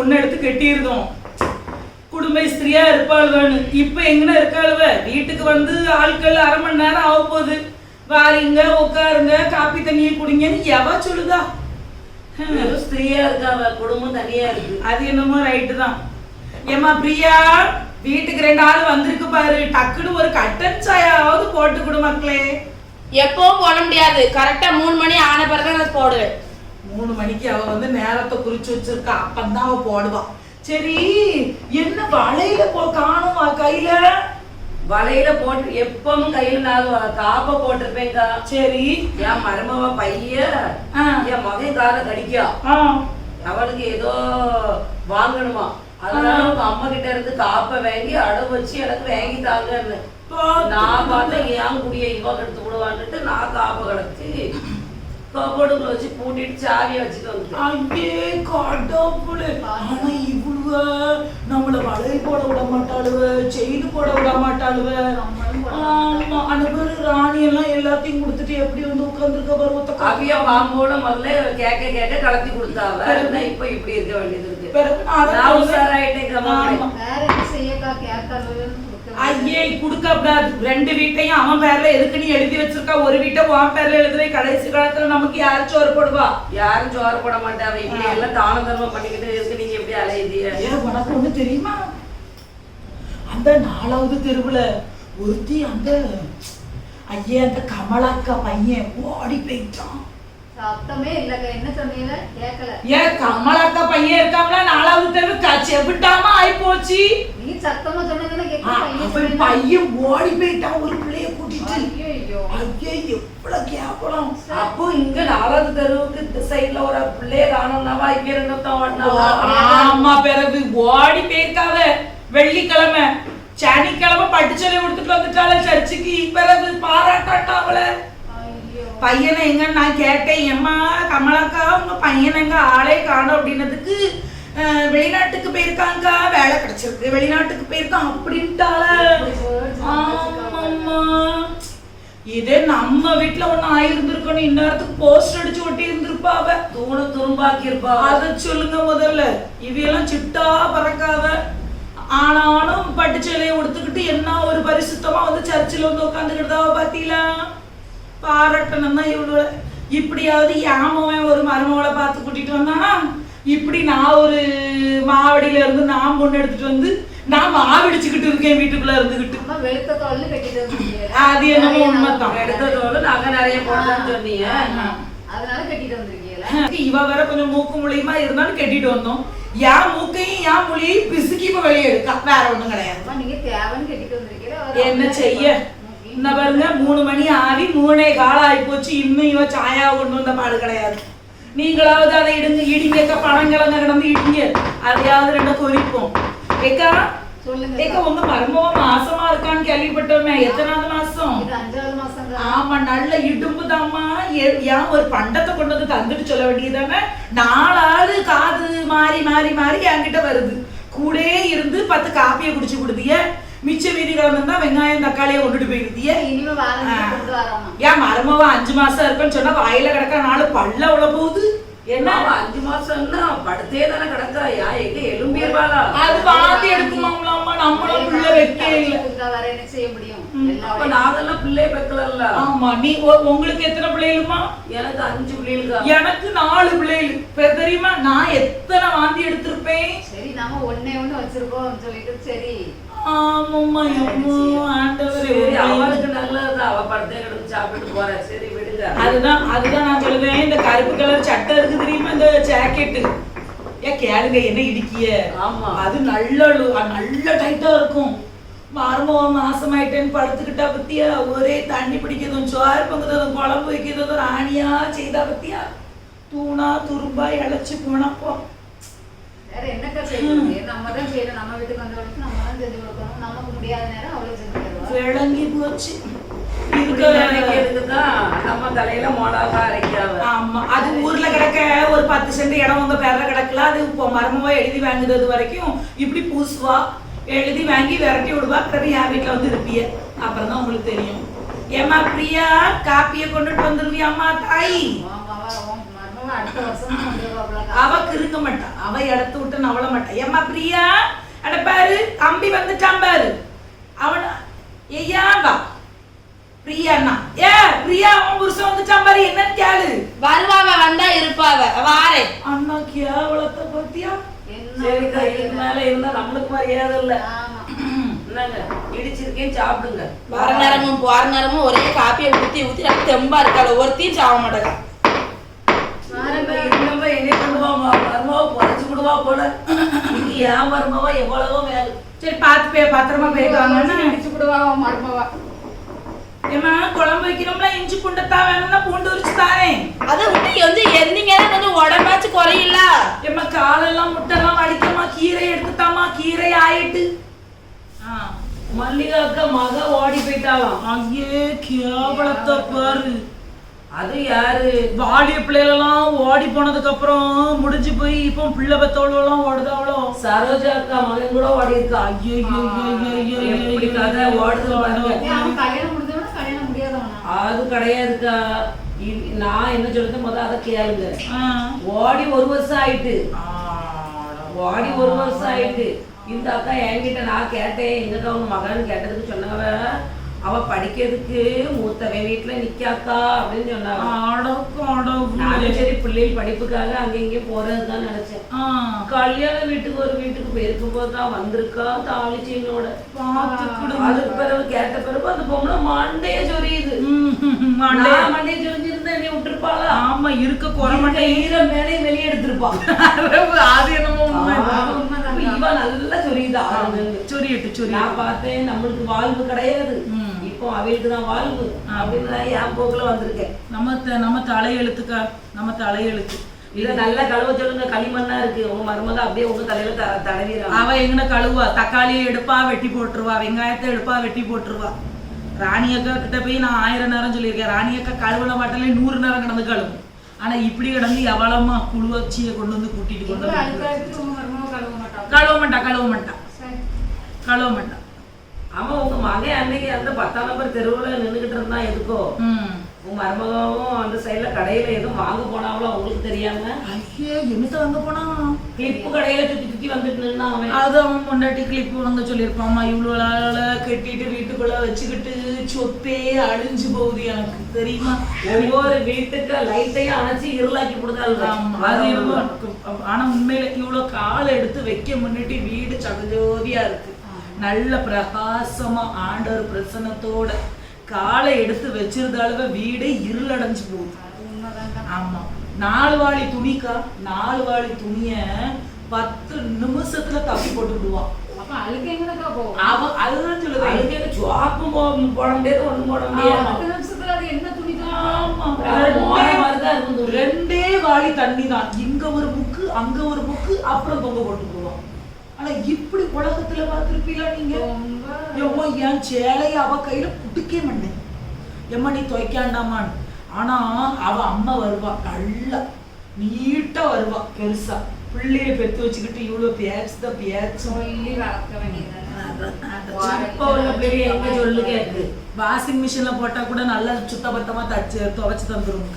பொண்ணு எடுத்து கட்டியிருந்தோம். குடும்ப ஸ்திரியா இருப்பாள்வன்னு இப்ப எங்கன இருக்காளுவ? வீட்டுக்கு வந்து ஆட்கள் அரை மணி நேரம் ஆக போகுது. வாரிங்க உட்காருங்க காப்பி தண்ணியை குடிங்கன்னு எவ சொல்லுதா? ஸ்திரீயா இருக்காவ குடும்பம் தனியா இருக்கு. அது என்னமோ ரைட்டு தான். ஏமா பிரியா வீட்டுக்கு ரெண்டு ஆள் வந்திருக்கு பாரு. டக்குன்னு ஒரு கட்டன் சாயாவது போட்டு கொடு மக்களே. எப்பவும் போட முடியாது. கரெக்டா மூணு மணி ஆன பிறகு நான் போடுவேன் மூணு மணிக்கு அவ வந்து நேரத்தை குறிச்சு வச்சிருக்கா. அப்பந்தான் அவ போடுவா. சரி என்ன வளையல போ காணுமா கையில? வலையில போட்டு எப்பவும் கையில நான் காப்ப போட்டிருப்பேன்க்கா. சரி. என் மருமவ பைய. என் மகன் கால கடிக்கா. அவளுக்கு ஏதோ வாங்கணுமா. அதனால உங்க அம்மா கிட்ட இருந்து காப்ப வாங்கி அடவு வச்சு எனக்கு வாங்கி தாங்கன்னு. நான் பார்த்தேன் என் குடிய இவ கெடுத்து விடுவான்னுட்டு நான் காப்ப கலத்தி கபோர்டுக்குள்ள வச்சு பூட்டிட்டு சாவியை வச்சுட்டு வந்துட்டேன் ஐயே கடவுளே ஆனா இவ்வளவு நம்மள வளையல் போட விட மாட்டாளுவ செயின் போட விட மாட்டாளுவ ஆமா அந்த பேரு ராணி எல்லாம் எல்லாத்தையும் கொடுத்துட்டு எப்படி வந்து உட்கார்ந்துருக்க பாரு ஒத்த அவிய வாம்போட முதல்ல கேட்க கேட்க கலத்தி கொடுத்தாவ இப்ப இப்படி இருக்க வேண்டியது இருக்கு நான். உஷாராயிட்டேன் ஐயே கொடுக்கப்படாது ரெண்டு வீட்டையும் அவன் பேர்ல எதுக்கு நீ எழுதி வச்சிருக்கா? ஒரு வீட்டை உன் பேர்ல எழுதுற கடைசி காலத்துல நமக்கு யார் சோறு போடுவா? யாரும் சோறு போட மாட்டாவ இப்படி எல்லாம் தான தர்மம் பண்ணிக்கிட்டு இருக்கு நீங்க எப்படி அலையுதிய ஏ உனக்கு ஒண்ணு தெரியுமா? அந்த நாலாவது தெருவுல ஒருத்தி அந்த ஐயே அந்த கமலாக்கா பையன் ஓடி போயிட்டான். சத்தமே இல்லக்கா என்ன சொன்னீங்க? கேட்கல ஏன் கமலாக்கா பையன் இருக்காமல நாலாவது தெரு செவிட்டாம ஆயி போச்சு நீ சத்தமா சொன்னதுன்னு பையன் ஓடி போயிட்டான். ஒரு பிள்ளைய கூட்டிட்டு. ஐயோ எவ்வளவு கேவலம். அப்போ இங்க நாலாவது தெருவுக்கு இந்த சைடுல ஒரு பிள்ளைய காணோம்னாவா? இங்க இருந்தோம் ஓடினாவா? ஆமா பிறகு ஓடி போயிருக்காவ வெள்ளிக்கிழமை. சனிக்கிழமை பட்டுச்சலை கொடுத்துட்டு வந்துட்டாள சர்ச்சுக்கு. பிறகு பாராட்டாட்டா அவளை. ஐயோ பையனை எங்க நான் கேட்டேன். எம்மா கமலாக்கா உங்க பையனை எங்க ஆளே காணோம் அப்படின்னதுக்கு வெளிநாட்டுக்கு போயிருக்காங்கக்கா வேலை கிடைச்சிருக்கு. வெளிநாட்டுக்கு போயிருக்கான் அப்படின்ட்டாள. ஆமாம்மா. இதே நம்ம வீட்டுல ஒண்ணு ஆயிருந்திருக்கணும் இந்நேரத்துக்கு போஸ்ட் அடிச்சு ஒட்டி இருந்திருப்பா அவ. தூணு துரும்பாக்கி இருப்பா அத சொல்லுங்க முதல்ல. இவையெல்லாம் சிட்டா பறக்காத ஆனாலும் பட்டு சேலையை உடுத்துக்கிட்டு என்ன ஒரு பரிசுத்தமா வந்து சர்ச்சில் வந்து உட்காந்துக்கிட்டதாவ பாத்தீங்களா? பாராட்டணும் தான் இவ்வளோ இப்படியாவது யாமவன் ஒரு மருமகளை பார்த்து கூட்டிட்டு வந்தானா? இப்படி நான் ஒரு மாவடியில இருந்து நான் பொண்ணு எடுத்துட்டு வந்து நான் மாவடிச்சுக்கிட்டு இருக்கேன் வீட்டுக்குள்ள இருந்துகிட்டு. வெளுத்த தோல்ல கட்டிட்டு அது என்னமோ உண்மைதான். எடுத்ததோடு நகை நிறைய போட்டேன்னு சொன்னீங்க. அதனால கட்டிட்டு வந்திருக்கீங்களா? இவ வேற கொஞ்சம் மூக்கு முழியுமா இருந்தாலும் கட்டிட்டு வந்தோம். என் மூக்கையும் என் மொழியையும் பிசுக்கி இப்ப வெளியே எடுக்கா. வேற ஒண்ணும் கிடையாது. அம்மா நீங்க தேவைன்னு கட்டிட்டு வந்திருக்கீங்க என்ன செய்ய? இந்த பாருங்க மூணு மணி ஆவி மூணே காலம் ஆகி போச்சு. இன்னும் சாயாவை கொண்டு வந்த பாடு கிடையாது. நீங்களாவது அதை இடுங்க இடிங்கக்கா பழங்கிழங்க கிடந்து இடிங்க. அதையாவது ரெண்ட கொதிப்போம். ஏக்கா சொல்லுங்க ஏக்கா உங்க மருமவ மாசமா இருக்கான்னு கேள்விப்பட்டோமே. எத்தனாவது மாசம்? ஆமா நல்ல இடும்பு தாம்மா. ஏன் ஒரு பண்டத்தை கொண்டு வந்து தந்துட்டு சொல்ல வேண்டியதானே? நாலாவது காது மாறி மாறி மாறி என்கிட்ட வருது. கூடே இருந்து பத்து காப்பியை குடிச்சு கொடுத்திய மிச்ச மீதி கிடந்தா வெங்காயம் தக்காளியை கொண்டுட்டு போயிருந்திய. ஏன் மருமவ அஞ்சு மாசம் இருக்குன்னு சொன்னா வாயில கிடக்க நாலு பல்ல உள்ள போகுது. என்ன? அஞ்சு மாசம்னா படுத்தே தானே கிடக்கா? யா எங்க அது வாந்தி எடுக்குமாம்லாமா நம்மளும் புள்ள வைக்க வேற என்ன செய்ய முடியும்? அப்ப நாங்கெல்லாம் பிள்ளை பெக்கலல்ல? ஆமா நீ உங்களுக்கு எத்தனை பிள்ளைகளுமா? எனக்கு அஞ்சு பிள்ளைகளுக்கா? எனக்கு நாலு பிள்ளைகள். இப்ப தெரியுமா? நான் எத்தனை வாந்தி எடுத்திருப்பேன்? சரி நாம ஒண்ணே ஒண்ணு வச்சிருக்கோம் சொல்லிட்டு சரி. ஆமாம்மா எம்மோ ஆண்டவரே. அவளுக்கு நல்லது அவ படுத்தே கிடந்து சாப்பிட்டு போறா. சரி விடுங்க. அதுதான் அதுதான் நான் சொல்லுவேன். இந்த கருப்பு கலர் சட்டை இருக்கு தெரியுமா? இந்த ஜாக்கெட்டு ஏன் கேளுங்க என்ன இடிக்கிய? ஆமா. அது நல்ல நல்ல டைட்டா இருக்கும். மருமவ மாசமாயிட்டேன்னு படுத்துக்கிட்டா பத்தியா? ஒரே தண்ணி பிடிக்கிறதும் சோறு பொங்குறதும் குழம்பு வைக்கிறதும் ராணியா செய்தா பத்தியா? தூணா துரும்பா இழைச்சு போனப்போ வேற என்னக்கா செய்யறது நம்ம தான் செய்யணும். நம்ம வீட்டுக்கு வந்தவளுக்கு நம்ம தான் செஞ்சு கொடுக்கணும் நமக்கு முடியாத நேரம் அவளுக்கு செஞ்சு தருவா விளங்கி போச்சு. அது ஊர்ல கிடக்க ஒரு பத்து சென்ட் இடம் உங்க பேர்ல கிடக்கல. அது இப்போ மர்மமா எழுதி வாங்குறது வரைக்கும் இப்படி பூசுவா எழுதி வாங்கி விரட்டி விடுவா. பிறகு என் வீட்டுல வந்து இருப்பிய. அப்புறம் தான் உங்களுக்கு தெரியும். ஏமா பிரியா காப்பியை கொண்டுட்டு வந்துருவியாம்மா தாய்? அவ கிருங்க மாட்டா. அவ இடத்த விட்டு நவள மாட்டா. ஏம்மா பிரியா அட பாரு தம்பி வந்துட்டான் பாரு. அவன வா பிரியாண்ணா. ஏ பிரியா அவன் புருஷன் வந்துட்டான் பாரு என்னன்னு கேளு. வருவாவ வந்தா இருப்பாவ. வாரே. அண்ணா கேவலத்தை பத்தியா? மேல இருந்தா நம்மளுக்கு மரியாதை இல்ல என்னங்க இடிச்சிருக்கேன் சாப்பிடுங்க. வர நேரமும் போற நேரமும் ஒரே காப்பியை ஊத்தி ஊத்தி தெம்பா இருக்காள் ஒருத்தையும் சாக மாட்டேங்க இருந்தவ என்னை பண்ணுவாமா மருமாவை பொழைச்சு விடுவா போல. இது என் மருமாவா எவ்வளவோ வேலை சரி பார்த்து போய் பத்திரமா போயிட்டு அடிச்சு விடுவா உன் மருமவா. குழம்பு வைக்கிறோம்ல இஞ்சி பூண்டத்தான் வேணும்னா பூண்டு உரிச்சு தாரேன். அதை விட்டு வந்து எந்தீங்கன்னா கொஞ்சம் உடம்பாச்சு குறையில. ஏம்மா காலெல்லாம் முட்டெல்லாம் வடிக்கமா கீரை எடுத்துத்தாமா கீரை ஆயிட்டு. ஆ மல்லிகா அக்கா மக ஓடி போயிட்டாலாம் ஐயே கேவலத்தை பாரு அது யாரு வாலிய பிள்ளைகளெல்லாம் ஓடி போனதுக்கு அப்புறம் முடிஞ்சு போய் இப்போ பிள்ளை பெத்தவளெல்லாம் ஓடுதாவளோ சரோஜா அக்கா மகன் கூட ஓடி இருக்கா ஐயோ ஐயோ, ஐயோ, எப்படி கதை ஓடுது அது கிடையாதுக்கா நான் என்ன சொல்றது முத அதை கேளுங்க. ஓடி ஒரு வருஷம் ஆயிட்டு. ஓடி ஒரு வருஷம் ஆயிட்டு இந்த அக்கா என்கிட்ட நான் கேட்டேன் எங்க அக்கா உங்க மகன் கேட்டதுக்கு சொன்னவ அவ படிக்கிறதுக்கு மூத்தவன் வீட்டுல நிக்காக்கா அப்படின்னு சொன்னாங்க சரி பிள்ளைகள் படிப்புக்காக அங்க இங்கே போறதுதான் நினைச்சேன். கல்யாண வீட்டுக்கு ஒரு வீட்டுக்கு போயிருக்கும் போது தான் வந்திருக்கா பார்த்துக்கிடுங்க. அதுக்கு பிறகு கேட்ட பிறகு அந்த பொம்பளை மண்டைய சொரியுது. மண்டைய. சொரிஞ்சிருந்தா நீ விட்டுருப்பாளா? ஆமா இருக்க குறை மண்டை. ஈரம் மேலே வெளியே எடுத்திருப்பா. அது என்னமோ உண்மைதான். இப்ப இவ நல்லா சொரியுதா சொரியட்டு சொரிய நான் பார்த்தேன் நம்மளுக்கு வாழ்வு கிடையாது. இப்போ அவளுக்கு தான் வாழ்வு அப்படின்னு நான் என் போக்குல வந்திருக்கேன். நம்ம நம்ம தலையெழுத்துக்கா நம்ம தலையெழுத்து. இதை நல்லா கழுவ சொல்லுங்க களிமண்ணா இருக்கு. உங்க மருமக அப்படியே உங்க தலையில த தடவிடுறாங்க அவ எங்கன கழுவா தக்காளியை எடுப்பா வெட்டி போட்டுருவா. வெங்காயத்தை எடுப்பா வெட்டி போட்டுருவா. ராணி அக்கா கிட்ட போய் நான் ஆயிரம் நேரம் சொல்லியிருக்கேன். ராணி அக்கா கழுவுன மாட்டலே நூறு நேரம் கிடந்து கழுவும். ஆனா இப்படி கிடந்து எவ்வளமா குழுவச்சியை கொண்டு வந்து கூட்டிட்டு கொண்டு இவ்வளவு வந்து அழுக்கா இருக்கு உன் மருமக கழுவ மாட்டான் கழுவ மாட்டா கழுவ மாட்டா. சரி. கழுவ மாட்டா. ஆமா உங்க மகன் அன்னைக்கு அந்த பத்தாம் நம்பர் தெருவுல நின்னுகிட்டு இருந்தான் எதுக்கோ? ம். உங்க மருமகவும் அந்த சைடுல கடையில எதுவும் வாங்க போனாவளோ உங்களுக்கு தெரியாம? ஐயே என்னத்த வாங்க போனா? கிளிப்பு கடையில சுத்தி சுத்தி வந்துட்டு நின்னா அவன். அது அவன் பொண்டாட்டி கிளிப் வாங்க சொல்லியிருப்பாம்மா இவ்வளோ நாளா கட்டிட்டு வீட்டுக்குள்ள வச்சுக்கிட்டு சொத்தே அழிஞ்சு போகுது எனக்கு தெரியுமா? ஒவ்வொரு வீட்டுக்கு லைட்டையும் அணைச்சு இருளாக்கி அது இருக்கு. ஆனா உண்மையில இவ்வளவு காலை எடுத்து வைக்க முன்னிட்டு வீடு சகஜோதியா இருக்கு. நல்ல பிரகாசமா ஆண்டவர் பிரசன்னத்தோட காலை எடுத்து வச்சிருந்தாலுமே வீடே இருளடைஞ்சு போகுது. ஆமா. நாலு வாளி துணிக்கா? நாலு வாளி துணிய பத்து நிமிஷத்துல தப்பி போட்டு விடுவான். அவன் அதுதான் சொல்லுது அதுக்கு சுவாப்பும் போட முடியாது ஒண்ணும் போட முடியாது. ரெண்டே வாளி தண்ணி தான் இங்க ஒரு புக்கு அங்க ஒரு புக்கு அப்புறம் தொங்க போட்டு போடுவான் ஆனா இப்படி உலகத்துல பார்த்திருப்பீங்களா நீங்க எம்மா என் சேலைய அவ கையில புடிக்கே மாட்டேன் எம்மா நீ துவைக்காண்டாமான்னு ஆனா அவ அம்மா வருவா நல்லா நீட்டா வருவா பெருசா பிள்ளைய பெத்து வச்சுக்கிட்டு இவ்வளவு பேச்சு தான் பேச்சு. சொல்லி வளர்க்க வேண்டியது உள்ள பெரிய எங்க சொல்லு கேக்கு. வாஷிங் மிஷின்ல போட்டா கூட நல்லா சுத்தபத்தமா தச்சு துவைச்சு தந்துரும்.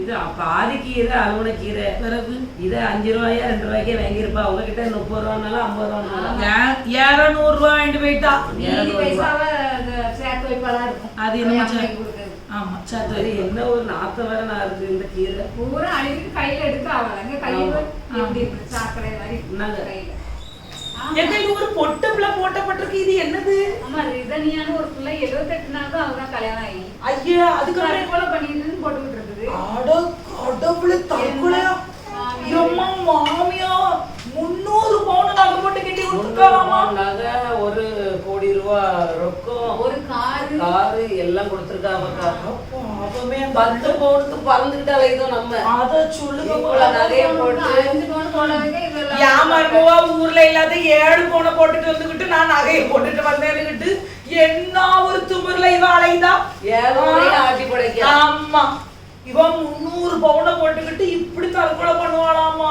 இது பாதி கீரை அலுவல கீரை. பிறகு? இதை அஞ்சு ரூபாயா ரெண்டு ரூபாய்க்கே வாங்கியிருப்பா. உங்ககிட்ட முப்பது ரூபானாலும் ஐம்பது ரூபானாலும் இரநூறு ரூபாய் வாங்கிட்டு போயிட்டா. அது சேர்த்து அம்மைக்கு சரி. என்ன ஒரு நாத்தம் வேற நான் இருக்கு இந்த கீரை? பூரா அழுக்கு கையில எடுக்க ஆகலங்க கையில ஆமா. எப்படி இருக்கு? சாக்கடை மாதிரி? கையில. எங்க இது ஒரு பொட்டு பிள்ளை போட்டப்பட்டிருக்கு. இது என்னது? ஆமா ரிதனியான ஒரு பிள்ளை. எழுபத்தெட்டு நாள் தான் கல்யாணம் ஆகி. ஐயா அதுக்கு போல பண்ணிருந்து போட்டுக்கிட்டு இருக்குது. அட கடவுளே தற்கொலையா? மாமியா முந்நூறு பவுன் நகை போட்டு கட்டி கொடுத்துருக்காமா நகை ஒரு கோடி ரூபா ரொக்கம். ஒரு காரு. காரு எல்லாம் கொடுத்துருக்காங்க பாவமே பத்து பவுனுக்கு பறந்துக்கிட்டாலே இதோ நம்ம. அத சொல்லுங்க. இவ்வளவு நகையை போட்டு. அஞ்சு பவுன் போனவங்க ஊர்ல இல்லாத ஏழு பவுனை போட்டுட்டு வந்துகிட்டு நான் நகையை போட்டுட்டு வந்தேன்னுகிட்டு என்ன ஒரு துமுறுல இவ அலைந்தா ஏழு ஆட்டி படைக்க. ஆமா. இவன் முந்நூறு பவுனை போட்டுக்கிட்டு இப்படி தற்கொலை பண்ணுவாளாமா?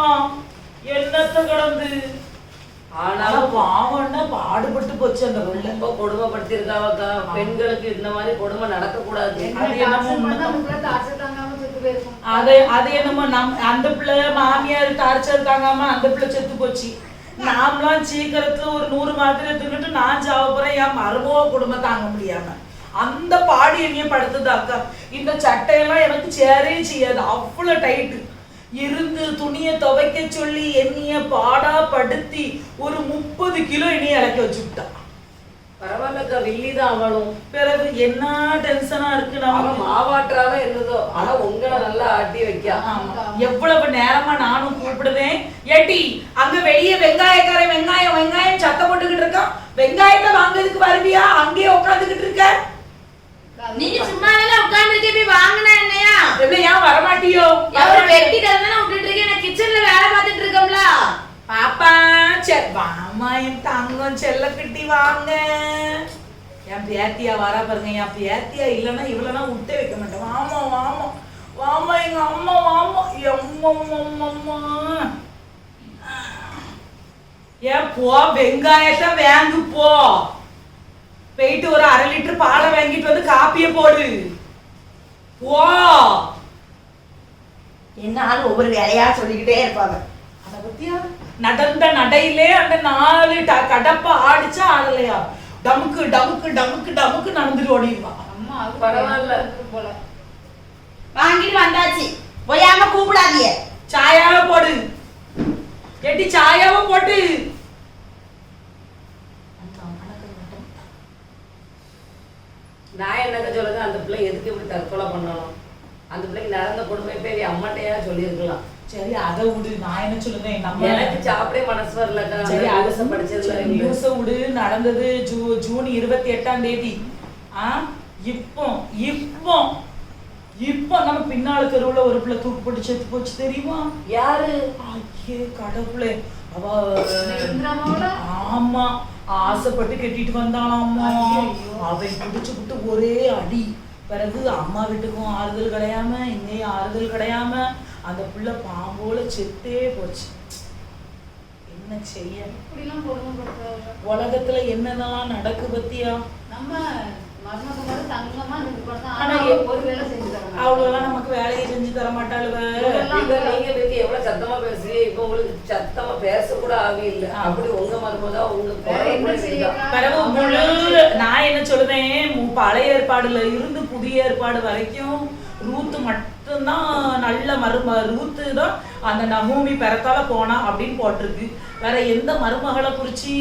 என்னத்த கடந்து? ஆனா ஆனாலும் பாவம்னா பாடுபட்டு போச்சு அந்த பிள்ளை ரொம்ப கொடுமைப்படுத்திருக்காவக்கா பெண்களுக்கு இந்த மாதிரி கொடுமை நடக்க கூடாது அது பண்ணா அது என்னமோ நம் அந்த பிள்ளை மாமியார் டார்ச்சர் தாங்காம அந்த பிள்ளை செத்து போச்சு. நாமளாம் சீக்கிரத்துல ஒரு நூறு மாத்திரை தின்னுட்டு நான் சாவ போறேன் என் மருமக குடும்பம் தாங்க முடியாம. அந்த பாடு என்னைய படுத்துது அக்கா. இந்த சட்டையெல்லாம் எனக்கு சேரவே செய்யாது. அவ்வளவு டைட்டு இருந்து துணியை துவைக்க சொல்லி என்னைய பாடா படுத்தி ஒரு முப்பது கிலோ என்னைய இறக்கி வச்சு விட்டா பரவாயில்லக்கா வில்லி தான் அவளும் பிறகு என்ன டென்ஷனா இருக்கு நமக்கு? மாவாட்டுறாவ என்னதோ ஆனா உங்களை நல்லா ஆட்டி வைக்கா. எவ்வளவு நேரமா நானும் கூப்பிடுவேன். ஏட்டி அங்க வெளிய வெங்காயக்காரன் வெங்காயம் வெங்காயம் சத்தம் போட்டுக்கிட்டு இருக்கான். வெங்காயத்தை வாங்குறதுக்கு வருவியா? அங்கேயே உட்காந்துக்கிட்டு இருக்க. நீங்க சும்மா தானே உட்கார்ந்துருக்கே போய் வாங்கினா என்னையா? எப்படி ஏன் வரமாட்டியோ? எவ்வளவு வெட்டி கடை தானே விட்டுட்டு இருக்கேன் நான் கிச்சன்ல வேலை பார்த்துட்டு இருக்கோம்ல பாப்பா சரி வாமா என் தங்கம் செல்லக்குட்டி வாங்க. என் பேத்தியா வரா பாருங்க என் பேத்தியா இல்லைன்னா இவ்வளோனா விட்டே வைக்க மாட்டேன். வாமா வாமா வாமா எங்க அம்மா வாமா எம்மம்மா ஏன் போ வெங்காயத்தை வாங்கு போ. போயிட்டு ஒரு அரை லிட்டர் பாலை வாங்கிட்டு வந்து காப்பியை போடு. போ. என்ன ஆள் ஒவ்வொரு வேலையா சொல்லிக்கிட்டே இருப்பாங்க. அத பத்தியா? நடந்த நடையிலே அந்த நாலு ட- கடப்ப ஆடிச்சா ஆடலையா? டமுக்கு டமுக்கு டமுக்கு டமுக்கு நடந்துட்டு ஓடிடுவா. அம்மா அது பரவாயில்ல. போல. வாங்கிட்டு வந்தாச்சு. போயாம கூப்பிடாதீங்க. சாயாவை போடு. எட்டி சாயாவை போட்டு. நான் என்னக்க சொல்லுங்க அந்த பிள்ளை எதுக்கு இப்படி தற்கொலை பண்ணணும்? அந்த பிள்ளைக்கு நடந்த கொடுமை போய் அம்மாட்டையா சொல்லியிருக்கலாம். சரி அதை விடு. நான் என்ன சொல்லுவேன்? நம்ம எனக்கு சாப்பிடவே மனசு வரலக்கா. சரி அதை நியூஸை படிச்சதுல. நியூஸை விடு. நடந்தது ஜூ ஜூன் இருபத்தி எட்டாம் தேதி. ஆ? இப்போ இப்போ இப்போ நம்ம பின்னால தெருவுல ஒரு பிள்ளை தூக்கு போட்டு செத்து போச்சு தெரியுமா? யாரு? ஐயே கடவுளே. அவ ஆமா. ஆசைப்பட்டு கட்டிட்டு வந்தானாம்மா. அவன் குடிச்சு விட்டு ஒரே அடி. பிறகு அம்மா வீட்டுக்கும் ஆறுதல் கிடையாம இங்கேயும் ஆறுதல் கிடையாம அந்த புள்ள பாம்போல செத்தே போச்சு. என்ன செய்ய? உலகத்துல என்னென்னலாம் நடக்கு பத்தியா? நம்ம அவ்வளவுலாம் நமக்கு வேலையை செஞ்சு தர மாட்டாளுவ. இப்ப நீங்க எவ்வளவு சத்தமா பேசுறீங்க? இப்ப உங்களுக்கு சத்தமா பேச கூட ஆவி இல்ல. அப்படி உங்க மருமதா உங்க வேற குறை என்ன கூட இதுதான். செய்யலாம்? பிறகு முழு நான் என்ன சொல்லுவேன்? மு- பழைய ஏற்பாடுல இருந்து புதிய ஏற்பாடு வரைக்கும் ரூத்து மட்டும்தான் நல்ல மரும ரூத்து தான். அந்த நகூமி பிறத்தால போனா அப்படின்னு போட்டிருக்கு. வேற எந்த மருமகளை குறிச்சு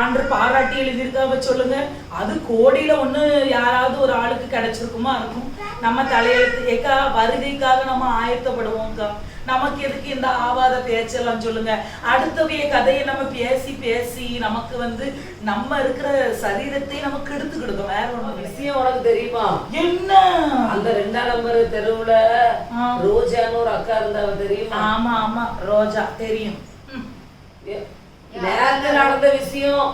ஆண்டு பாராட்டி எழுதியிருக்காவ சொல்லுங்க. அது கோடியில ஒண்ணு யாராவது ஒரு ஆளுக்கு கிடைச்சிருக்குமா இருக்கும். நம்ம தலையெழுத்து ஏக்கா வருகைக்காக நம்ம ஆயத்தப்படுவோம்க்கா. நமக்கு எதுக்கு இந்த ஆவாத பேச்செல்லாம் சொல்லுங்க? அடுத்தவைய கதையை நம்ம பேசி பேசி நமக்கு வந்து நம்ம இருக்கிற சரீரத்தை நமக்கு எடுத்துக்கிடுதோம் வேற இல்லை. விஷயம் உனக்கு தெரியுமா? என்ன? அந்த ரெண்டாம் நம்பர் தெருவுல. ரோஜான்னு ஒரு அக்கா இருந்தாவ தெரியுமா? ஆமா ஆமா. ரோஜா தெரியும். ம். நேரத்துல நடந்த விஷயம்.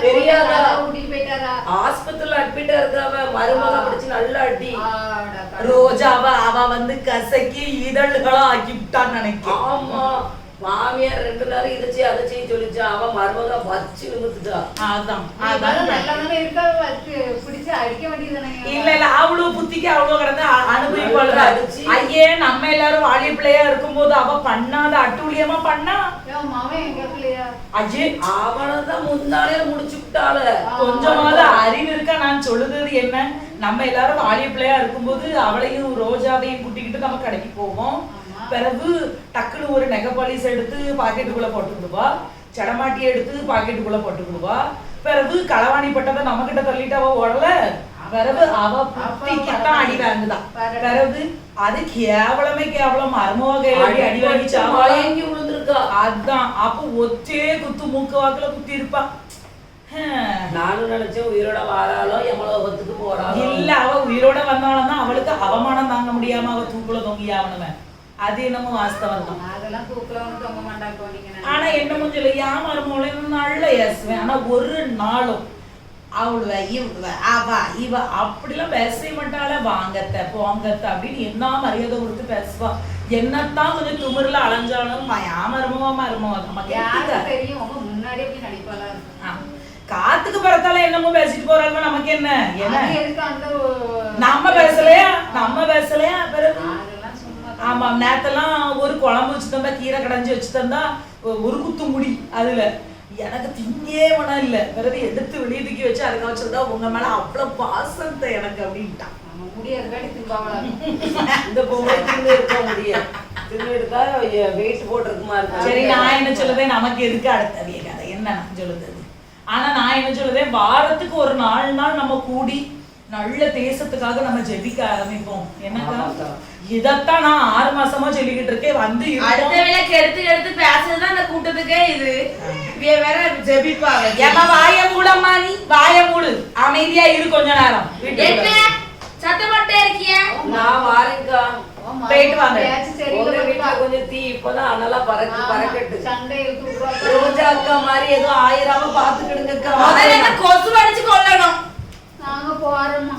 தெரியாதா? ஆஸ்பத்திரியில அட்மிட்டா இருக்காவ மருமக பிடிச்சு நல்லா அடி. ரோஜாவ அவ வந்து கசக்கி இதழ்களா ஆக்கி விட்டான்னு நினைக்கிறேன். ஆமா. மாமியார் ரெண்டு நேரம் இதை செய் அதை செய்ய சொல்லிச்சா. அவன் மருமக வச்சு நிமித்துட்டா அதான் இல்ல இல்ல அவ்வளவு புத்திக்கு அவ்வளவு கிடந்து அ- அனுபவிப்பாளுங்க நல்லா அடிச்சு. ஐயே நம்ம எல்லாரும் வாலிய பிள்ளையா இருக்கும்போது அவ பண்ணாத அட்டூழியமா பண்ணா? ஐயே. அவனதான் முந்தானே முடிச்சு விட்டாள. கொஞ்சமாவது அறிவு இருக்கா? நான் சொல்லுறது என்ன? நம்ம எல்லாரும் வாலிய பிள்ளையா இருக்கும்போது அவளையும் ரோஜாவையும் கூட்டிக்கிட்டு நம்ம கடைக்கு போவோம். பிறகு டக்குன்னு ஒரு நெகை பாலிஸ் எடுத்து பாக்கெட்டுக்குள்ள போட்டுக்கிடுவா. சடமாட்டி எடுத்து பாக்கெட்டுக்குள்ள போட்டுக்கிடுவா. பிறகு களவாணி பட்டதை நம்ம கிட்ட தள்ளிட்டு அவ ஓடல. பிறகு அவ புத்திக்குத்தான் அடி வாங்குதான் பிறகு அது கேவலமே கேவலம். மருமக கையில அடி மயங்கி விழுந்திருக்கா. அதான் அப்ப ஒத்தே குத்து மூக்கு வாக்குல குத்தி இருப்பா. நானும் நினைச்சேன் உயிரோட வாராளோ எமலோகத்துக்கு போறாளோ. இல்ல அவ உயிரோட வந்தாலும் தான் அவளுக்கு அவமானம் தாங்க முடியாம அவ தூக்குல தொங்கியாவணுமே அது என்னமோ வாஸ்தவம் தான் அதெல்லாம் தூக்கல ஒண்ணு தொங்க மாட்டாங்க நீங்க ஆனா என்னமோ சொல்ல ஏமாறுமோல நல்ல ஏசுவேன் ஆனா ஒரு நாளும் அவளுவ இவளுவ அவ இவ அப்படிலாம் பேசவே மாட்டாள? வாங்கத்த போங்கத்த அப்படின்னு என்ன மரியாதை கொடுத்து பேசுவா? என்னத்தான் கொஞ்சம் துமிரில் அலைஞ்சாலும் யாமருமோ மருமோ நமக்கு யாருக்கு? தெரியும்? அவங்க முன்னாடி எப்படி நடிப்பாளா. காத்துக்கு பிறத்தால என்னமோ பேசிட்டு போறாங்க நமக்கு என்ன? என்ன? நம்ம பேசலையா? நம்ம பேசலையா? பிறகு? ஆமா நேத்தெல்லாம் ஒரு குழம்பு வச்சு தந்தா கீரை கடைஞ்சி வச்சு தந்தா ஒரு குத்து முடி அதுல. எனக்கு திங்கே மனம் இல்ல. பிறகு எடுத்து வெளியே தூக்கி வச்சு அதுக்கு வச்சிருந்தா உங்க மேல அவ்வளவு பாசத்தை எனக்கு அப்படின்ட்டான் முடியாதுக்காடி திம்பாவளா இந்த பொம்பளை தின்னு இருக்க முடியாது. தின்னு எடுத்தா வெயிட் போட்டிருக்குமா இருக்கும் சரி நான் என்ன சொல்லுதேன் நமக்கு எதுக்கு அடுத்த கதை? என்ன சொல்லுது ஆனா நான் என்ன சொல்லுதேன் வாரத்துக்கு ஒரு நாலு நாள் நம்ம கூடி நல்ல தேசத்துக்காக நம்ம ஜெபிக்க ஆரம்பிப்போம். என்னக்கா. இதத்தான் நான் ஆறு மாசமா சொல்லிக்கிட்டு இருக்கேன். வந்து அடுத்த. வேலை கெடுத்து கெடுத்து பேசுறதுதான் அந்த கூட்டத்துக்கே இது. வேற ஜெபிப்பாங்க ஏம்மா வாய மூடம்மா நீ? வாய மூடு. அமைதியா இரு கொஞ்ச நேரம். என்ன. சத்தப்பட்டே இருக்கிய? நான் வாரேன்க்கா. போயிட்டு வாங்க. உங்க வீட்டுல கொஞ்சம் தீ இப்பதான் அனலா பறக்கு பறக்கட்டு. ரோஜா அக்கா மாதிரி ஏதோ ஆயிராம என்ன கொசு அடிச்சு கொல்லணும்? நாங்க போறோம்மா.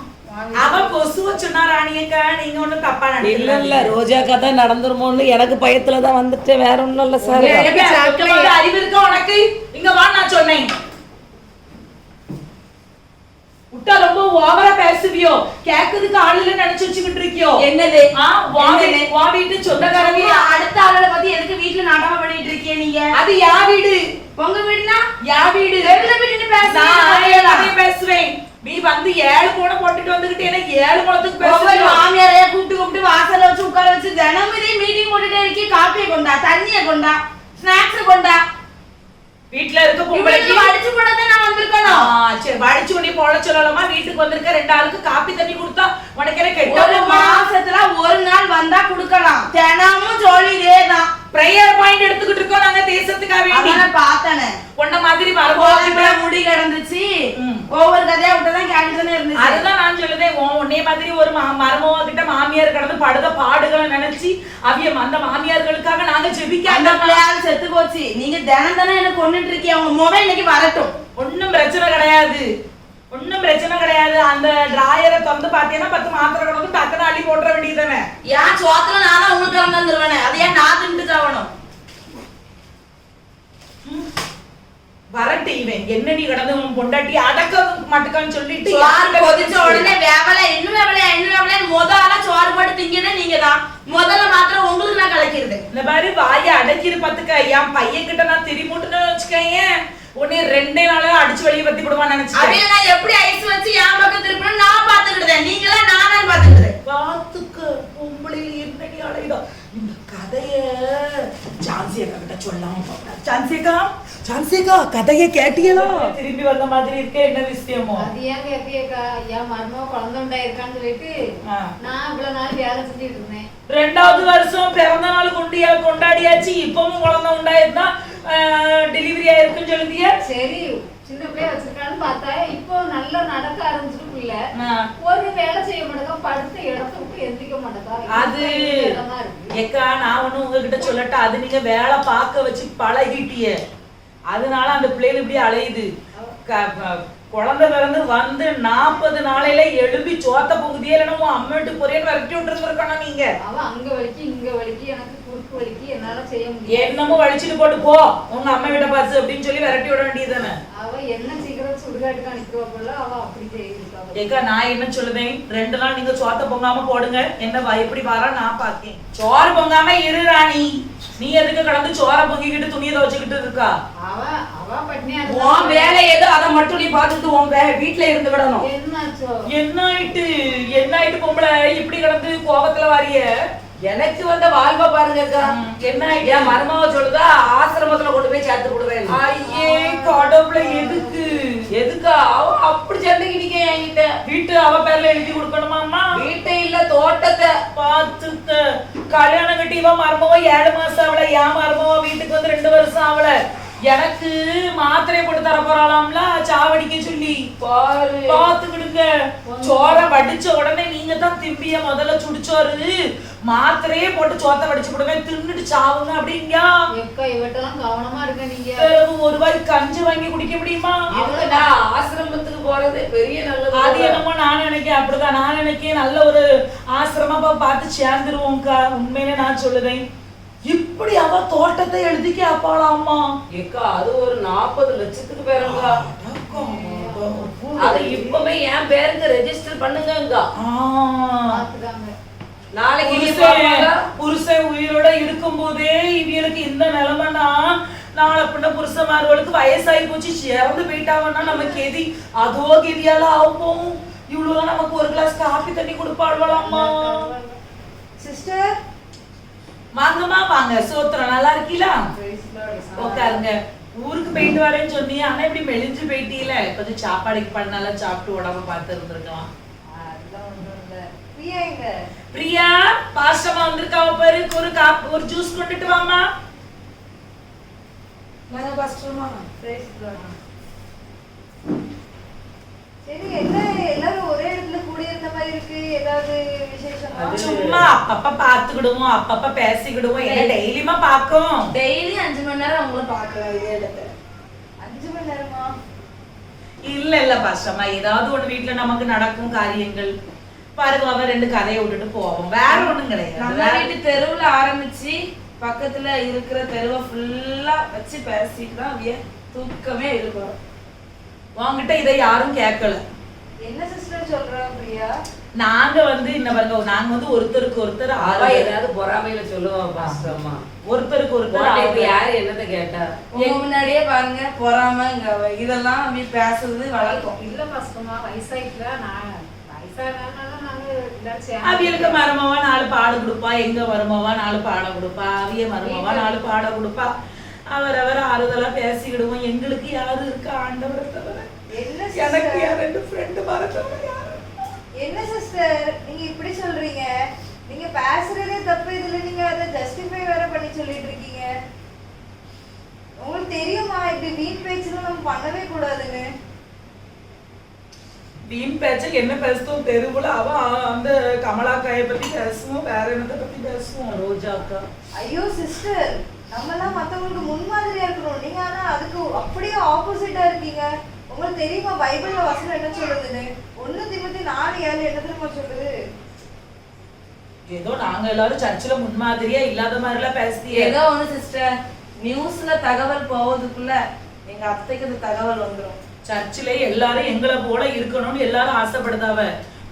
அவன் கொசுவ சொன்னா ராணியக்கா நீங்க ஒண்ணும் தப்பா இல்ல இல்ல ரோஜா அக்கா தான் நடந்துருமோன்னு எனக்கு பயத்துல தான் வந்துட்டேன். வேற ஒண்ணும் இல்ல சார். அறிவு இருக்கா உனக்கு? இங்க வா நான் சொன்னேன். விட்டா ரொம்ப ஓவரா பேசுவியோ? கேக்குறதுக்கு ஆள் இல்ல நினைச்சு வச்சுக்கிட்டு இருக்கியோ? என்னது? ஆ, வா வீட்டு சொந்தக்காரங்க. அடுத்த ஆளை பத்தி எதுக்கு வீட்டுல நாடகம் பண்ணிட்டு இருக்கீங்க நீங்க? அது யா வீடு. உங்க வீடுனா? யா வீடு. நான் எல்லாத்தையும் பேசுவேன். நீ வந்து ஏழு போன போட்டுட்டு வந்துகிட்டு எனக்கு ஏழு போனதுக்கு ஒவ்வொரு மாமியாரைய கூப்பிட்டு கூப்பிட்டு வாசல்ல வச்சு உட்கார வச்சு தினமும் இதே மீட்டிங் போட்டுட்டே இருக்கி காப்பியை கொண்டா தண்ணியை கொண்டா ஸ்நாக்ஸ் கொண்டா. வீட்டுல இருக்க பொம்பளைக்கு அடிச்சு போடத்தான் நான் வந்திருக்கணும். சரி வடிச்சு உடனே போட சொல்லலாமா? வீட்டுக்கு வந்திருக்க ரெண்டு ஆளுக்கு காப்பி தண்ணி கொடுத்தா உனக்கு கெட்ட மாசத்துல ஒரு நாள் வந்தா குடுக்கலாம். தினமும் ஜோலி இதேதான் பிரேயர் பாயிண்ட் எடுத்துக்கிட்டு இருக்கோம். நாங்க தேசத்துக்காக வேண்டி. அதான் பார்த்தேனே. உன்ன மாதிரி மரபோகிட்ட முடி கிடந்துச்சு. ஒவ்வொரு கதையா விட்டுதான் கேட்டுதானே இருந்துச்சு. அதுதான் நான் சொல்லுதேன். உன் உன்னைய மாதிரி ஒரு மருமவ கிட்ட மாமியார் கடந்து படுத பாடுகளை நினைச்சு அவிய அந்த மாமியார்களுக்காக நாங்க அந்த ஜெபிக்காம பிள்ளையால் செத்து போச்சு. நீங்க தினம் தானே என்ன கொண்டுட்டு இருக்கீங்க. உங்க மொபைல் இன்னைக்கு வரட்டும். ஒண்ணும் பிரச்சனை கிடையாது. ஒண்ணும் பிரச்சனை கிடையாது. அந்த டிராயரை திறந்து பாத்தீங்கன்னா பத்து மாத்திரை கிடந்து டக்குனு அள்ளி போட்டுற வேண்டியதுதானே ஏன் சோத்துல நான் தான் உங்களுக்கு திறந்து வந்துருவேனே அது ஏன் நான் திண்டு சாவணும் வரட்டு இவன். என்ன நீ கடந்து உன் பொண்டாட்டி அடக்க மாட்டுக்கான்னு சொல்லிட்டு சோறு கொதிச்ச உடனே வேவலை இன்னும் வேவலை இன்னும் வேவலை முதல்ல சோறு போட்டு திங்கதே நீங்க தான். முதல்ல மாத்திரம் உங்களுக்கு நான் கலக்கிறது. இந்த மாதிரி வாயை அடக்கிரு பாத்துக்க என் பையன் கிட்ட நான் திரிமுட்டுன்னு வச்சுக்கேன் உன்னை ரெண்டே நாளா அடிச்சு வெளியே பத்தி விடுவான்னு நினைச்சேன் அவைய நான் எப்படி ஐஸ் வச்சு என் பக்கம் திருப்பணும் நான் பாத்துக்கிட்டேன் நீங்களா நானும் பாத்துக்கிட்டேன் பாத்துக்க பொம்பளையில என்னடி அலையுதா? இந்த கதைய ஜான்சி அக்கா கிட்ட சொல்லாம போகக்கூடாது. ஜான்சி அக்கா ஜான்சி அக்கா கதைய கேட்டீங்களா திரும்பி வந்த மாதிரி இருக்கே என்ன விஷயமோ? அது ஏன் கேட்கியக்கா என் மருமக குழந்தை உண்டாயிருக்கான்னு சொல்லிட்டு. நான் இவ்வளவு நாள் வேலை செஞ்சுட்டு இருந்தேன். ரெண்டாவது வருஷம் பிறந்த நாள் கொண்டியா கொண்டாடியாச்சு. இப்பவும் குழந்தை உண்டாயிருந்தா டெலிவரி ஆயிருக்குன்னு சொல்லுதிய? சரி சின்ன பிள்ளைய வச்சிருக்கான்னு பார்த்தா இப்போ நல்லா நடக்க ஆரம்பிச்சிட்டு பிள்ளை. ஒரு வேலை செய்ய மாட்டேங்க படுத்த இடத்த விட்டு எந்திரிக்க மாட்டேங்கா அது ஏக்கா நான் ஒண்ணு உங்ககிட்ட சொல்லட்டா. அது நீங்க வேலை பார்க்க வச்சு பழகிட்டிய. அதனால அந்த பிள்ளைகள் இப்படி அலையுது. குழந்தை பிறந்து வந்து நாற்பது நாளையில எழுப்பி சோத்த பொங்குதியே இல்லைன்னா உன் அம்மா வீட்டு பொரியல் விரட்டி விட்டுருந்துருக்கணும் நீங்க? அவ அங்க வலிக்கு இங்க வலிக்கு எனக்கு குறுக்கு வலிக்கு என்னால செய்ய முடியாது. என்னமோ வலிச்சுட்டு போட்டு போ. உங்க அம்மா வீட்டை பாசு அப்படின்னு சொல்லி விரட்டி விட வேண்டியதுதானே அவ என்ன சீக்கிரம் சுடுகாட்டுக்கு அனுப்பிடுவா போல அவ அப்படி செய்யிருக்கா ஏக்கா நான் என்ன சொல்லுதேன்? ரெண்டு நாள் நீங்க சோத்த பொங்காம போடுங்க. என்ன எப்படி வரா? நான் பார்த்தேன் சோறு பொங்காம இரு ராணி. நீ எதுக்கு கடந்து சோற பொங்கிக்கிட்டு துணியை துவச்சுக்கிட்டு இருக்கா? உன் வேலை ஏதோ அதை மட்டும் நீ பார்த்துட்டு உன் வே- வீட்டுல இருந்து விடணும். என்ன ஆயிட்டு? என்ன ஆயிட்டு பொம்பளை? இப்படி கிடந்து கோபத்துல வாரிய? எனக்கு வந்த வாழ்வை பாருங்கக்கா ம், என்ன? என் மருமக சொல்லுதா ஆசிரமத்துல கொண்டு போய் சேர்த்து விடுவேன் ஐயே கடவுளை எதுக்கு எதுக்கா அவ அப்படி சண்டைக்கு நிக்க என்கிட்ட வீட்டு அவ பேர்ல எழுதி கொடுக்கணுமாம்மா வீட்டை இல்ல தோட்டத்தை. பாத்துக்க கல்யாணம் கட்டி இவன் மருமவ ஏழு மாசம் அவளை என் மருமவ வீட்டுக்கு வந்து ரெண்டு வருஷம் அவள எனக்கு மாத்திரை போட்டு தர போறாளாம்ல? சாவடிக்க சொல்லி. பாத்துக்கிடுங்க சோற வடிச்ச உடனே நீங்க தான் திம்பிய முதல்ல சுடிச்சோறு. மாத்திரையே போட்டு சோத்த வடிச்சு விடுங்க தின்னுட்டு சாவுங்க அப்படிங்க இவட்டெல்லாம் கவனமா இருக்க நீங்க. ஒரு வாய் கஞ்சி வாங்கி குடிக்க முடியுமா? ஆசிரமத்துக்கு போறது பெரிய அது நல்லது என்னமோ நான் நினைக்கிறேன் அப்படிதான். நான் நினைக்கிறேன் நல்ல ஒரு ஆசிரமப்பா பார்த்து சேர்ந்துருவோம்க்கா. உண்மையிலே நான் சொல்லுதேன் இப்படி அவ தோட்டத்தை எழுதிக்க அப்பாளாம்மா ஏக்கா அது ஒரு நாற்பது லட்சத்துக்கு பேருங்க. அது இப்பவே என் பேருக்கு ரெஜிஸ்டர் பண்ணுங்கங்க. ஆ. பாத்துக்காங்க நாளைக்கு புருஷன் போறாங்க புருஷன் இருக்கும்போதே இவங்களுக்கு இந்த நிலைமைனா நாளை பின்ன புருஷமார்களுக்கு வயசாகி போச்சு இறந்து போயிட்டாங்கன்னா நமக்கு எதி அதோ கெதியால ஆகும் இவ்வளவு நமக்கு ஒரு கிளாஸ் காபி தண்ணி கொடுப்பாள்வலாமா சிஸ்டர் வாங்கம்மா வாங்க. சோத்திரம் நல்லா இருக்கீங்களா உட்காருங்க ஊருக்கு போயிட்டு வரேன்னு சொன்னீங்க ஆனா இப்படி மெலிஞ்சு போயிட்டீல? கொஞ்சம் சாப்பாடுக்கு பண்ண நல்லா சாப்பிட்டு உடம்ப பார்த்து இருந்திருக்கலாம். பிரியா பாஸ்டமா வந்திருக்காவ பாரு. ஒரு காப் ஒரு ஜூஸ் கொண்டுட்டு வாமா. சரி என்ன? எல்லாரும் ஒரே இடத்துல கூடியிருந்த ஏதாவது விசேஷமா? சும்மா அப்பப்ப பாத்துக்கிடுவோம் அப்பப்ப பேசிக்கிடுவோம். என்ன டெய்லியுமா பாக்கும் டெய்லி அஞ்சு மணி நேரம் அவங்கள பாக்கலாம் இதே இடத்துல அஞ்சு மணி நேரமா? இல்ல இல்ல பாஸ்டமா ஏதாவது ஒண்ணு வீட்டுல நமக்கு நடக்கும் காரியங்கள். பாருங்க அவ ரெண்டு கதையை விட்டுட்டு போவோம் வேற ஒண்ணும் கிடையாது. நம்ம வீட்டு தெருவுல ஆரம்பிச்சு பக்கத்துல இருக்கிற தெருவை ஃபுல்லா வச்சு பேசிட்டு தான் தூக்கமே இருக்கும் உன்கிட்ட இதை யாரும் கேட்கல. என்ன சிஸ்டர் சொல்றா பிரியா? நாங்க வந்து என்ன பாருங்க நாங்க வந்து ஒருத்தருக்கு ஒருத்தர் ஆறுதல். ஏதாவது பொறாமையில சொல்லுவா பாஸ்டம்மா ஒருத்தருக்கு ஒருத்தர் உன்கிட்ட இப்ப. யாரு என்னத்த கேட்டா? முன்னாடியே பாருங்க பொறாம இதெல்லாம் அவி பேசுறது வழக்கம். இல்ல பாஸ்கமா வயசாயிட்டுல நான் அவியலுக்கு மருமவா நாலு பாடு கொடுப்பா எங்க மருமவா நாலு பாட கொடுப்பா அவிய மருமவா நாலு பாட கொடுப்பா. அவரவர் ஆறுதலா பேசிக்கிடுவோம். எங்களுக்கு யாரு இருக்கா? ஆண்டவரை தவிர. எனக்கு என் ரெண்டு ஃப்ரெண்டு மறந்தவங்க என்ன சிஸ்டர் நீங்க இப்படி சொல்றீங்க. நீங்க பேசுறதே தப்பு. இதுல நீங்க அதை ஜஸ்டிஃபை வேற பண்ணி சொல்லிட்டு இருக்கீங்க. உங்களுக்கு தெரியுமா? இப்படி வீண் பேச்சுலாம் நம்ம பண்ணவே கூடாதுன்னு. வீண் பேச்சல் என்ன பேசுவோம் தெருவுல அவ அந்த கமலாக்காயை பத்தி பேசுவோம் வேற என்னத்தை பத்தி பேசுவோம்? ரோஜா அக்கா ஐயோ சிஸ்டர் நம்மலாம் மத்தவங்களுக்கு முன்மாதிரியா இருக்கணும். நீங்க ஆனா அதுக்கு அப்படியே ஆப்போசிட்டா இருக்கீங்க. உங்களுக்கு தெரியுமா பைபிள்ல வசனம் என்ன சொல்லுதுன்னு ஒண்ணு திமுத்தி நாலு ஏழு என்ன தெரியுமா சொல்லுது ஏதோ நாங்க எல்லாரும் சர்ச்சில் முன்மாதிரியா இல்லாத மாதிரி எல்லாம் பேசியே ஏதோ ஒண்ணு சிஸ்டர் நியூஸ்ல தகவல் போவதுக்குள்ள எங்க அத்தைக்கு இந்த தகவல் வந்துரும். சர்ச்சிலே எல்லாரும் எங்களை போல இருக்கணும்னு எல்லாரும் ஆசைப்படுதாவ.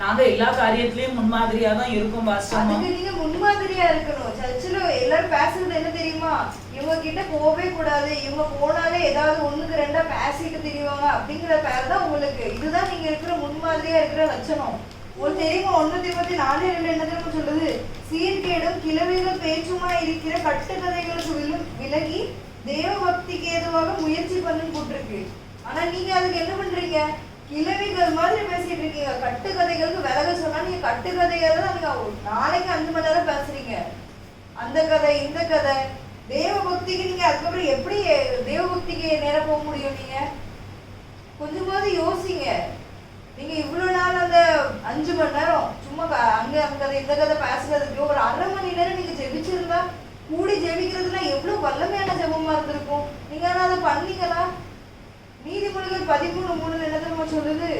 நாங்க எல்லா காரியத்திலயும் முன்மாதிரியா தான் இருக்கோம் அதுக்கு நீங்க முன்மாதிரியா இருக்கணும். சர்ச்சில் எல்லாரும் பேசுறது என்ன தெரியுமா? இவங்க கிட்ட போகவே கூடாது. இவங்க போனாலே ஏதாவது ஒண்ணுக்கு ரெண்டா பேசிட்டு தெரியுவாங்க அப்படிங்கிற பேர் தான் உங்களுக்கு. இதுதான் நீங்க இருக்கிற முன்மாதிரியா இருக்கிற லட்சணம். ஒரு தெரியுமா? ஒண்ணு திருப்பத்தி நாலு ரெண்டு என்ன தெரியுமா சொல்லுது? சீர்கேடும் கிளவிகள் பேச்சுமா இருக்கிற கட்டுக்கதைகளுக்கு விலு- விலகி தேவ பக்திக்கு ஏதுவாக முயற்சி பண்ணுன்னு போட்டிருக்கு ஆனா நீங்க அதுக்கு என்ன பண்றீங்க? கிழவிகள் மாதிரி பேசிட்டு இருக்கீங்க. கட்டுக்கதைகளுக்கு விலக சொன்னா நீங்க கட்டுக்கதைகளை தான் நீங்க நாளைக்கு அஞ்சு மணி நேரம் பேசுறீங்க. அந்த கதை இந்த கதை. தேவ பக்திக்கு நீங்க அதுக்கப்புறம் எப்படி தேவ பக்திக்கு நேரம் போக முடியும் நீங்க? கொஞ்சமாவது யோசிங்க. நீங்க இவ்வளவு நாள் அந்த அஞ்சு மணி நேரம் சும்மா அங்க அந்த கதை இந்த கதை பேசுறதுக்கு ஒரு அரை மணி நேரம் நீங்க ஜெபிச்சிருந்தா கூடி ஜெபிக்கிறதுனா எவ்வளவு வல்லமையான ஜெபமா இருந்திருக்கும். நீங்க ஆனா அதை பண்ணீங்களா? நீதிமொழிகள் பதிமூணு மூணுல என்ன தெரியுமா சொல்லுது?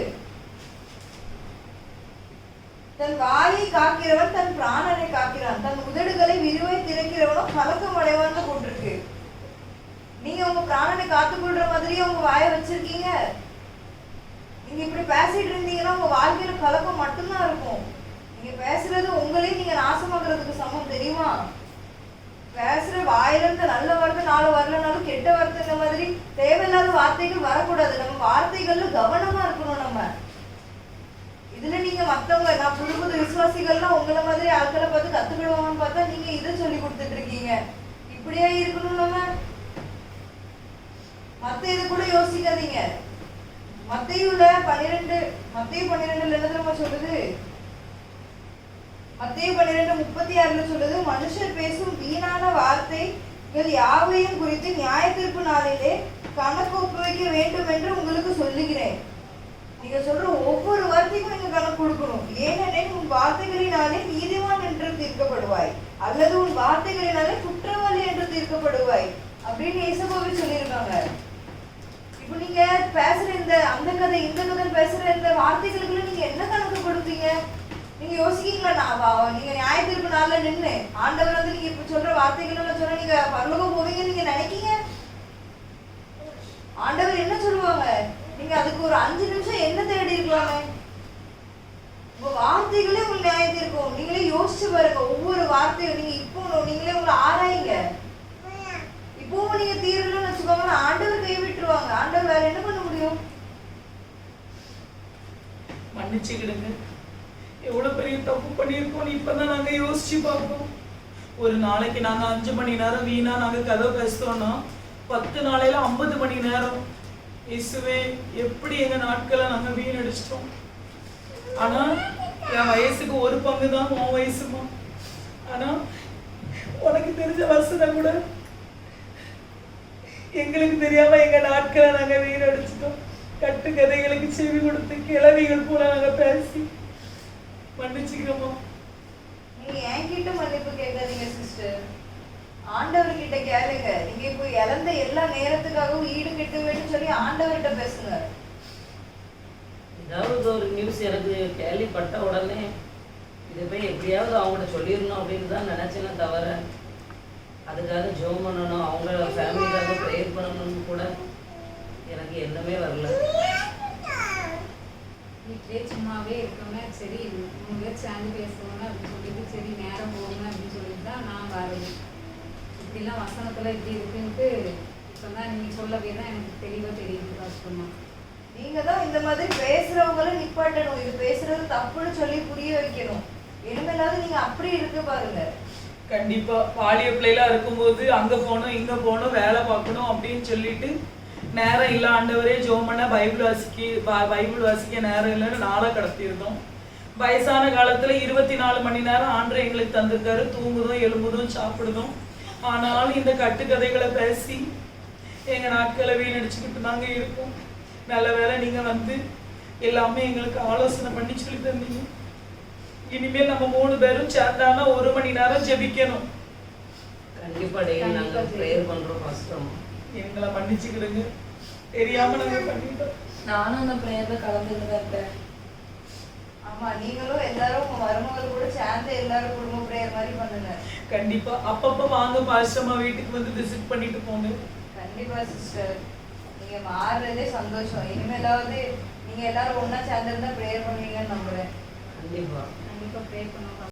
தன் வாயை காக்கிறவன் தன் பிராணனை காக்கிறான். தன் கண்களை விரிவை திறக்கிறவனும் கலக்கம் அடைவான்னு போட்டிருக்கு. நீங்க உங்க பிராணனை காத்துக்கொள்ற மாதிரியே உங்க வாயை வச்சிருக்கீங்க. நீங்க இப்படி பேசிட்டு இருந்தீங்கன்னா உங்க வாழ்க்கையில கலக்கம் மட்டும்தான் இருக்கும். நீங்க பேசுறது உங்களையும் நீங்க நாசமாக்குறதுக்கு சமம் தெரியுமா? பேசுற வாயில இருந்து நல்ல வார்த்தை நாலு வரலனாலும் கெட்ட வார்த்தை இந்த மாதிரி தேவையில்லாத வார்த்தைகள் வரக்கூடாது. நம்ம வார்த்தைகள்ல கவனமா இருக்கணும் நம்ம. இதுல நீங்க மத்தவங்க நான் புது புது விசுவாசிகள்லாம் உங்களை மாதிரி ஆட்களை பார்த்து கத்துக்கிடுவாங்கன்னு பார்த்தா நீங்க இதை சொல்லி கொடுத்துட்டு இருக்கீங்க. இப்படியே இருக்கணும் நம்ம மத்த இது கூட யோசிக்காதீங்க. மத்தையுல பன்னிரெண்டு மத்தையும் பன்னிரெண்டுல என்ன தெரியுமா சொல்லுது மத்தையும் பன்னிரெண்டு முப்பத்தி ஆறுல சொல்லுது மனுஷர் பேசும் வீணான வார்த்தைகள் யாவையும் குறித்து நியாய நாளிலே கணக்கு ஒப்புவிக்க வேண்டும் என்று உங்களுக்கு சொல்லுகிறேன். நீங்க சொல்ற ஒவ்வொரு வார்த்தைக்கும் நீங்க கணக்கு கொடுக்கணும். ஏனெனில் உன் வார்த்தைகளினாலே நீதிவான் என்று தீர்க்கப்படுவாய். அல்லது உன் வார்த்தைகளினாலே குற்றவாளி என்று தீர்க்கப்படுவாய். அப்படின்னு இயேசுபாவே சொல்லியிருக்காங்க. இப்போ நீங்க பேசுற இந்த அந்த கதை இந்த கதை பேசுற இந்த வார்த்தைகளுக்குள்ள நீங்க என்ன கணக்கு கொடுத்தீங்க நீங்க யோசிக்கீங்களா? நான் நீங்க நியாய தீர்ப்பு நாள்ல நின்னு ஆண்டவர் வந்து நீங்க இப்ப சொல்ற வார்த்தைகள் சொல்ற சொன்னா நீங்க பரலோகம் போவீங்க நீங்க நினைக்கீங்க? ஆண்டவர் என்ன சொல்லுவாங்க? நீங்க அதுக்கு ஒரு அஞ்சு நிமிஷம் என்ன தேடி இருக்கலாமே? உங்க வார்த்தைகளே உங்களுக்கு நியாயத்தை இருக்கும். நீங்களே யோசிச்சு பாருங்க. ஒவ்வொரு வார்த்தையும் நீங்க இப்போ நீங்களே உங்களை ஆராயுங்க. இப்பவும் நீங்க தீரலன்னு வச்சுக்கோங்க. ஆண்டவர் கை விட்டுருவாங்க. ஆண்டவர் வேற என்ன பண்ண முடியும்? மன்னிச்சுக்கிடுங்க எவ்வளவு பெரிய தப்பு பண்ணியிருக்கோம்னு இப்பதான் நாங்க யோசிச்சு பார்ப்போம். ஒரு நாளைக்கு நாங்க அஞ்சு மணி நேரம் வீணா நாங்க கதை பேசுறோம்னா பத்து நாளையில ஐம்பது மணி நேரம். இயேசுவே எப்படி எங்க நாட்களை நாங்க வீணடிச்சிட்டோம்? ஆனா என் வயசுக்கு ஒரு பங்கு தான் உன் வயசுமா? ஆனா உனக்கு தெரிஞ்ச வசனம் கூட. எங்களுக்கு தெரியாம எங்க நாட்களை நாங்க வீணடிச்சிட்டோம். கட்டு கதைகளுக்கு செவி கொடுத்து கிளவிகள் போல நாங்க பேசி மன்னிச்சுக்கிறோமா? நீங்க என்கிட்ட மன்னிப்பு கேட்காதீங்க சிஸ்டர் ஆண்டவர் கிட்ட கேளுங்க. நீங்க இப்போ இழந்த எல்லா நேரத்துக்காகவும் ஈடு கட்டுவேன்னு சொல்லி ஆண்டவர்கிட்ட பேசுங்க. ஏதாவது ஒரு நியூஸ் எனக்கு கேள்விப்பட்ட உடனே இதை போய் எப்படியாவது அவங்கள்ட்ட சொல்லிடணும் அப்படின்னு தான் நினச்சேனே தவிர அதுக்காக ஜோம் பண்ணணும் அவங்க ஃபேமிலிக்காக ப்ரேயர் பண்ணணும்னு கூட எனக்கு எண்ணமே வரல. வீட்டிலே சும்மாவே இருக்கோங்க சரி உங்களே சேர்ந்து பேசுவோங்க அப்படின்னு சொல்லிட்டு சரி நேரம் போகுங்க அப்படின்னு சொல்லிட்டு தான் நான் வரது இப்படிலாம் வசனத்தில் இப்படி இருக்குன்ட்டு இப்போ தான் நீங்கள் சொல்லவே தான் எனக்கு தெளிவாக தெரியுது கஷ்டமா நீங்க தான் இந்த மாதிரி பேசுறவங்களும் நிப்பாட்டணும். இது பேசுறது தப்புன்னு சொல்லி புரிய வைக்கணும். இனிமேலாவது நீங்க அப்படி இருக்கு பாருங்க. கண்டிப்பா. பாலிய பிள்ளைலாம் இருக்கும்போது அங்க போகணும் இங்க போகணும் வேலை பார்க்கணும் அப்படின்னு சொல்லிட்டு நேரம் இல்ல ஆண்டவரே ஜோம் பண்ண பைபிள் வாசிக்க ப- பைபிள் வாசிக்க நேரம் இல்லைன்னு நாளா கடத்தியிருந்தோம். வயசான காலத்துல இருபத்தி நாலு மணி நேரம் ஆண்டவர் எங்களுக்கு தந்திருக்காரு. தூங்குதும் எழும்புதும் சாப்பிடுதும் ஆனாலும் இந்த கட்டுக்கதைகளை பேசி எங்க நாட்களை வீணடிச்சுக்கிட்டு நாங்க இருக்கோம். நல்ல வேளை நீங்க வந்து எல்லாமே எங்களுக்கு ஆலோசனை பண்ணி சொல்லி தந்தீங்க. இனிமேல் நம்ம மூணு பேரும் சேர்ந்தானா ஒரு மணி நேரம் ஜெபிக்கணும். கண்டிப்பாக டெய்லி நாங்கள் ப்ரேயர் பண்ணுறோம் கஷ்டம் எங்களை மன்னிச்சுக்கிடுங்க. தெரியாம நாங்க பண்ணிட்டோம். நானும் அந்த பிரேயர்ல கலந்துட்டு இருப்பேன் ஆமா நீங்களும் எல்லாரும் உங்க மருமகள் கூட சேர்ந்து எல்லாரும் குடும்ப பிரேயர் மாதிரி பண்ணுங்க. கண்டிப்பா. அப்பப்ப வாங்க பாஸ்டமா வீட்டுக்கு வந்து விசிட் பண்ணிட்டு போங்க. கண்டிப்பா சிஸ்டர் நீங்க மாறுறதே சந்தோஷம். இனிமேலாவது நீங்க எல்லாரும் ஒண்ணா சேர்ந்திருந்தா பிரேயர் பண்ணுவீங்கன்னு நம்புறேன். கண்டிப்பாக கண்டிப்பாக ப்ரே பண்ணுவோம்.